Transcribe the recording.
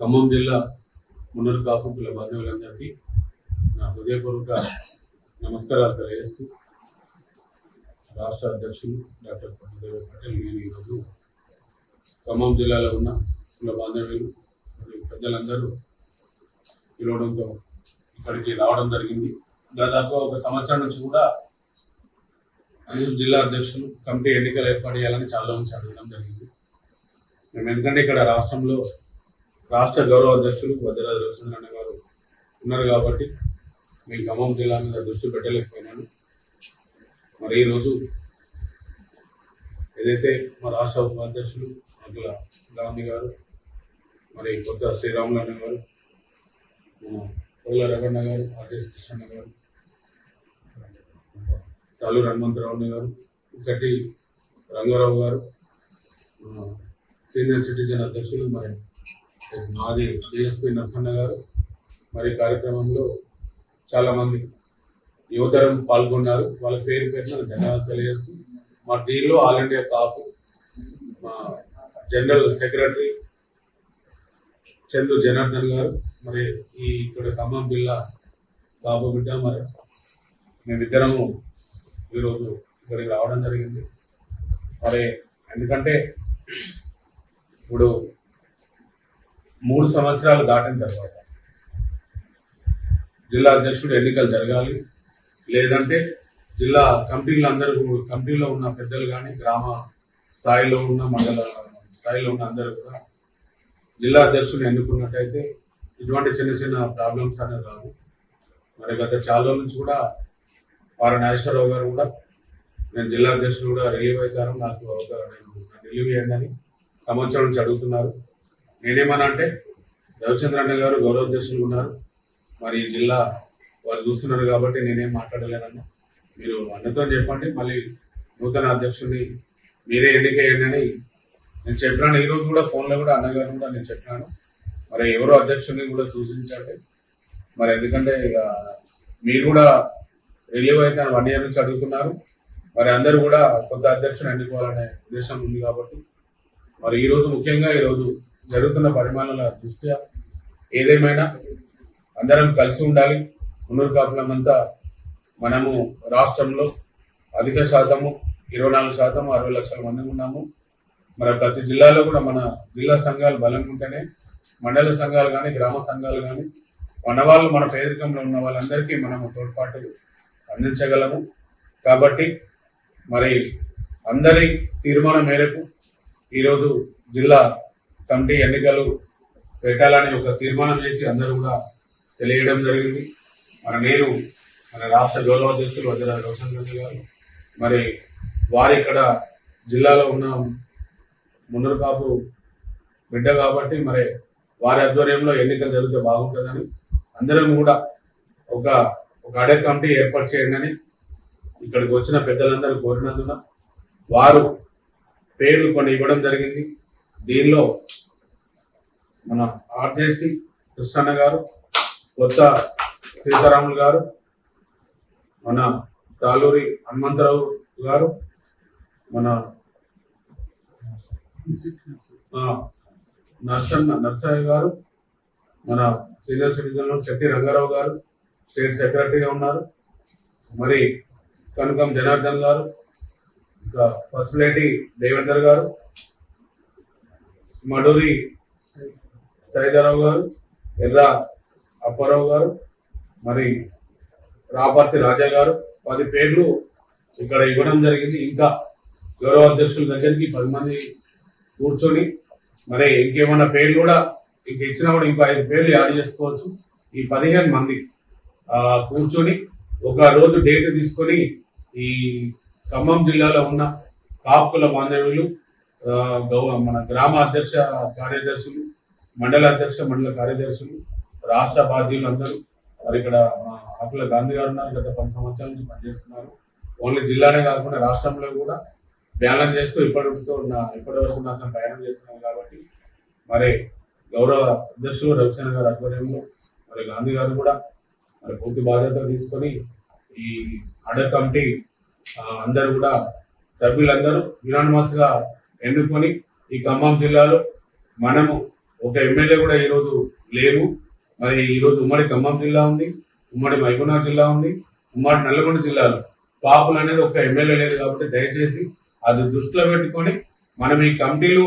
ఖమ్మం జిల్లా మున్నూరు కాపుకుల కుల నా హృదయపూర్వక నమస్కారాలు తెలియజేస్తూ రాష్ట్ర అధ్యక్షులు డాక్టర్ పట్టుదేవ పటేల్ నేను ఈరోజు ఖమ్మం జిల్లాలో ఉన్న కుల బాంధవ్యులు మరియు పెద్దలందరూ పిలవడంతో ఇక్కడికి రావడం జరిగింది. దాదాపు ఒక సంవత్సరం నుంచి కూడా అందరూ జిల్లా అధ్యక్షులు కమిటీ ఎన్నికలు ఏర్పాటు చేయాలని చాలా నుంచి అడగడం జరిగింది. మేము ఎందుకంటే ఇక్కడ రాష్ట్రంలో రాష్ట్ర గౌరవ అధ్యక్షులు వజ్రరాజు రవిచంద్రన్న గారు ఉన్నారు కాబట్టి మేము ఖమ్మం జిల్లా మీద దృష్టి పెట్టలేకపోయినాను. మరి ఈరోజు ఏదైతే మా రాష్ట్ర ఉపాధ్యక్షులు అఖిల గాంధీ గారు మరి కొత్త శ్రీరాములన్న గారు మన కోల గారు ఆర్టీఎస్ కృష్ణ గారు తాలూరు హనుమంతరావు గారు శెట్టి రంగారావు గారు సీనియర్ సిటిజన్ అధ్యక్షులు మరి మాది డిఎస్పి నరసన్న గారు. మరి కార్యక్రమంలో చాలామంది యువతరం పాల్గొన్నారు. వాళ్ళ పేరు పేరున ధన్యవాదాలు తెలియజేస్తూ మా టీంలో ఆల్ ఇండియా కాపు మా జనరల్ సెక్రటరీ చందు జనార్దన్ గారు. మరి ఈ ఇక్కడ ఖమ్మం జిల్లా కాపు బిడ్డ మరి మేమిద్దరము ఈరోజు ఇక్కడికి రావడం జరిగింది. మరి ఎందుకంటే ఇప్పుడు మూడు సంవత్సరాలు దాటిన తర్వాత జిల్లా అధ్యక్షుడు ఎన్నికలు జరగాలి. లేదంటే జిల్లా కమిటీలు అందరూ కమిటీలో ఉన్న పెద్దలు కానీ గ్రామ స్థాయిలో ఉన్న మండల స్థాయిలో ఉన్న అందరూ కూడా జిల్లా అధ్యక్షుని ఎన్నుకున్నట్టయితే ఇటువంటి చిన్న చిన్న ప్రాబ్లమ్స్ అనేది రావు. మరి గత చాలా రోజుల నుంచి కూడా వారి నాగేశ్వరరావు గారు కూడా నేను జిల్లా అధ్యక్షుడు కూడా రిలీవ్ అవుతాను నాకు ఒక నేను రిలీవ్ చేయండి అని సంవత్సరం నుంచి అడుగుతున్నారు. నేనేమన్నా అంటే రవిచంద్ర అన్న గారు గౌరవాధ్యక్షులు ఉన్నారు. మరి ఈ జిల్లా వారు చూస్తున్నారు కాబట్టి నేనేం మాట్లాడలేనన్నా. మీరు అన్నతో చెప్పండి. మళ్ళీ నూతన అధ్యక్షుడిని మీరే ఎన్నికయ్యండి అని నేను చెప్పినాను. ఈరోజు కూడా ఫోన్లో కూడా అన్నగారు కూడా నేను చెప్పినాను. మరి ఎవరో అధ్యక్షుడిని కూడా సూచించండి. మరి ఎందుకంటే ఇక మీరు కూడా రిలీవ్ అయితే వన్ ఇయర్ నుంచి అడుగుతున్నారు. మరి అందరూ కూడా కొత్త అధ్యక్షుని ఎన్నుకోవాలనే ఉద్దేశం ఉంది కాబట్టి. మరి ఈరోజు ముఖ్యంగా ఈ రోజు జరుగుతున్న పరిమాణాల దృష్ట్యా ఏదేమైనా అందరం కలిసి ఉండాలి. మున్నూరు కాపులమంతా మనము రాష్ట్రంలో అధిక శాతము ఇరవై నాలుగు శాతం అరవై లక్షల మంది ఉన్నాము. మరి ప్రతి జిల్లాలో కూడా మన జిల్లా సంఘాలు బలంగా ఉంటేనే మండల సంఘాలు కానీ గ్రామ సంఘాలు కానీ మన వాళ్ళు మన పేదరికంలో ఉన్న వాళ్ళందరికీ మనము తోడ్పాటు అందించగలము. కాబట్టి మరి అందరి తీర్మానం మేరకు ఈరోజు జిల్లా కమిటీ ఎన్నికలు పెట్టాలని ఒక తీర్మానం చేసి అందరూ కూడా తెలియడం జరిగింది. మరి నేను మన రాష్ట్ర గౌరవ అధ్యక్షులు వజ్ర రవిశంకర్ గారు మరి వారు ఇక్కడ జిల్లాలో ఉన్న మున్నూరుపాపు బిడ్డ కాబట్టి మరి వారి ఆధ్వర్యంలో ఎన్నికలు జరిగితే బాగుంటుందని అందరం కూడా ఒక ఒక అడే కమిటీ ఏర్పాటు చేయండి ఇక్కడికి వచ్చిన పెద్దలందరూ కోరినందున వారు పేర్లు కొన్ని ఇవ్వడం జరిగింది. దీనిలో మన ఆర్జేసి కృష్ణన్న గారు కొత్త సీతారాములు గారు మన తాలూరి హనుమంతరావు గారు మన నర్సన్న నర్సయ్య గారు మన సీనియర్ సిటిజన్ శెట్టి రంగారావు గారు స్టేట్ సెక్రటరీగా ఉన్నారు. మరి కనకం జనార్దన్ గారు ఇంకా పసుపులేటి దేవేందర్ గారు మడూరి సైదారావు గారు ఎర్ర అప్పారావు గారు మరి రాపర్తి రాజా గారు పది పేర్లు ఇక్కడ ఇవ్వడం జరిగింది. ఇంకా గౌరవ అధ్యక్షుల దగ్గరికి పది మంది కూర్చొని మరి ఇంకేమన్నా పేర్లు కూడా ఇంక ఇచ్చినా కూడా ఇంకో ఐదు పేర్లు యాడ్ చేసుకోవచ్చు. ఈ పదిహేను మంది కూర్చొని ఒక రోజు డేట్ తీసుకొని ఈ ఖమ్మం జిల్లాలో ఉన్న కాపుల బాంధవ్యులు గౌ- మన గ్రామ అధ్యక్ష కార్యదర్శులు మండల అధ్యక్ష మండల కార్యదర్శులు రాష్ట్ర బాధ్యులు అందరూ మరి ఇక్కడ మా ఆకుల గాంధీ గారు ఉన్నారు గత పది సంవత్సరాల నుంచి పనిచేస్తున్నారు. ఓన్లీ జిల్లానే కాకుండా రాష్ట్రంలో కూడా బ్యాలెన్స్ చేస్తూ ఇప్పటితో ఉన్న ఇప్పటి వరకు అతను ప్రయాణం చేస్తున్నాం కాబట్టి మరి గౌరవ అధ్యక్షులు రవిచంద్ర గారు ఆధ్వర్యంలో మరి గాంధీ గారు కూడా మరి పూర్తి బాధ్యత తీసుకొని ఈ ఆర్డర్ కమిటీ అందరు అందరూ కూడా సభ్యులందరూ యునానిమస్గా ఎన్నుకొని ఈ ఖమ్మం జిల్లాలో మనము ఒక ఎమ్మెల్యే కూడా ఈరోజు లేరు. మరి ఈరోజు ఉమ్మడి ఖమ్మం జిల్లా ఉంది ఉమ్మడి మహబూబ్నగర్ జిల్లా ఉంది ఉమ్మడి నల్గొండ జిల్లాలో. పాపులు అనేది ఒక ఎమ్మెల్యే లేదు కాబట్టి దయచేసి అది దృష్టిలో పెట్టుకొని మనం ఈ కమిటీలు